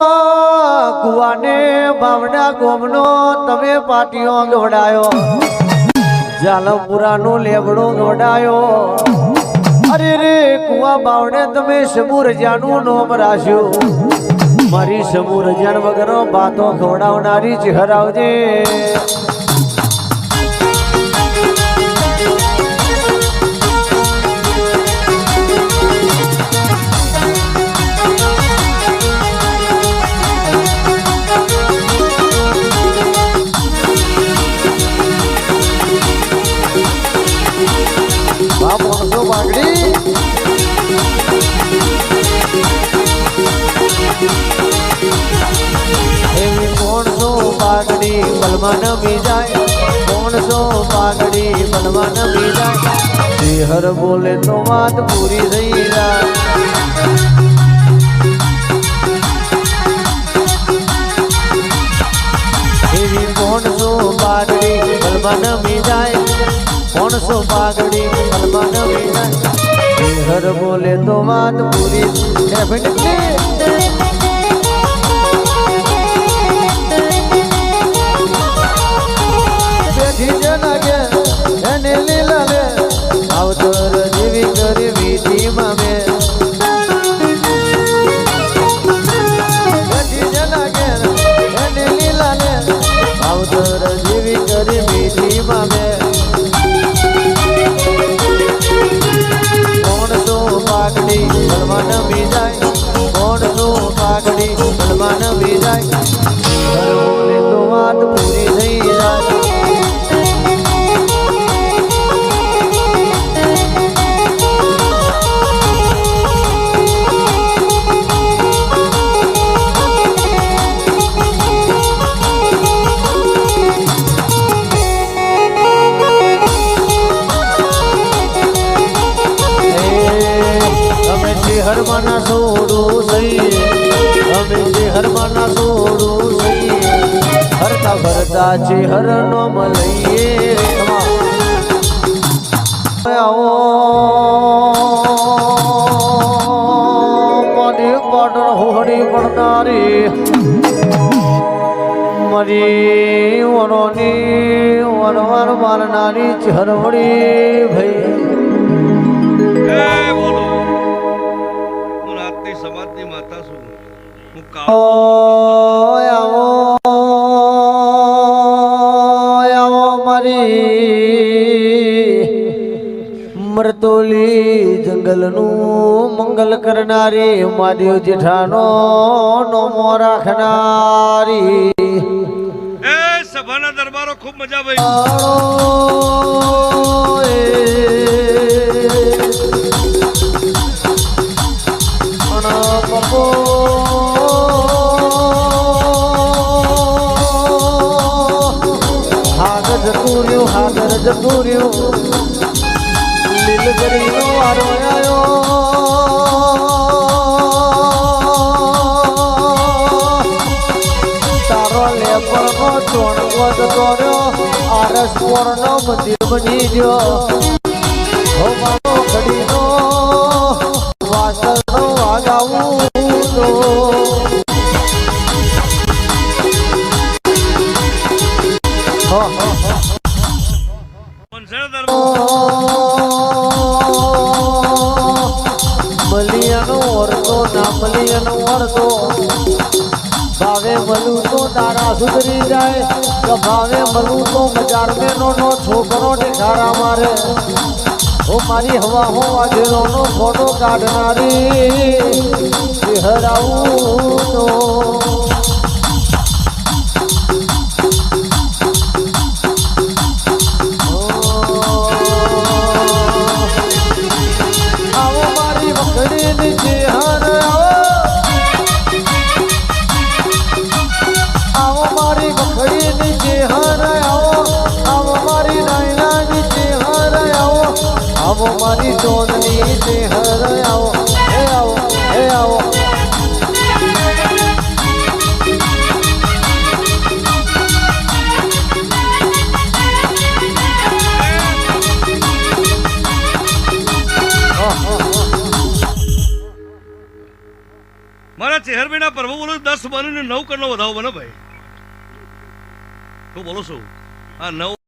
કુવાને બાવડા ગોમનો તમે પાટીઓ ગવડાયો જાલમપુરાનો લેબડો ગવડાયો અરે રે કુવા બાવડે તમે સમુરજાનું નોમ રાખ્યું. મારી સમુરજાન રજાન વગર બાતો ખવડાવનારી ચહેરાવજે પાઘડી બલમાં નમી જાય કોણસો પાઘડી બલમાં નમી જાય હર બોલે તો વાત પૂરી થઈ જાય એવી કોણસો પાઘડી બલમાં નમી જાય કોણસો પાઘડી બલમાં નમી જાય હર બોલે તો વાત પૂરી બીજાય બોલે તો વાત પૂરી ભરતા છે હર નો મલઈએ આવો. મારી પાટણ હોડી પડનારી મરી વનોની વનવાર મારનારી ચરવડી ભાઈ. હું રાતની સમાજની માતા છું. હું કાળ મરતોલી જંગલનું મંગલ કરનારી મહાદેવ જેઠાનો નોમો રાખનારી. એ સભાના દરબારો ખૂબ મજા ભાઈ રહ્યું હાગર જતું રહ્યું. લીલગરીનો વારો આવ્યો તારો લેપરનો ચોણવો જતો રહ્યો આરસ પોરનો મંદિર બની ગયો હો મારો ઘડીનો વાસણનો વાગાવું તો હો હો ભાવે મળું તો તારા સુધરી જાય, તો ભાવે મળું તો બજાર મેનો નો છોકરો ઠેકારા મારે. ઓ મારી હવા હો વાઘેલો ફોટો કાઢનારી. હરાવું તો આવો, મારી ચોંદની નીચે હાર આવો હે આવો હે આવો. મારા ચહેર બેના પ્રભુ બોલો, દસ બનીને નવ કરનો વધાવો બને ભાઈ. શું બોલો છું? આ નવ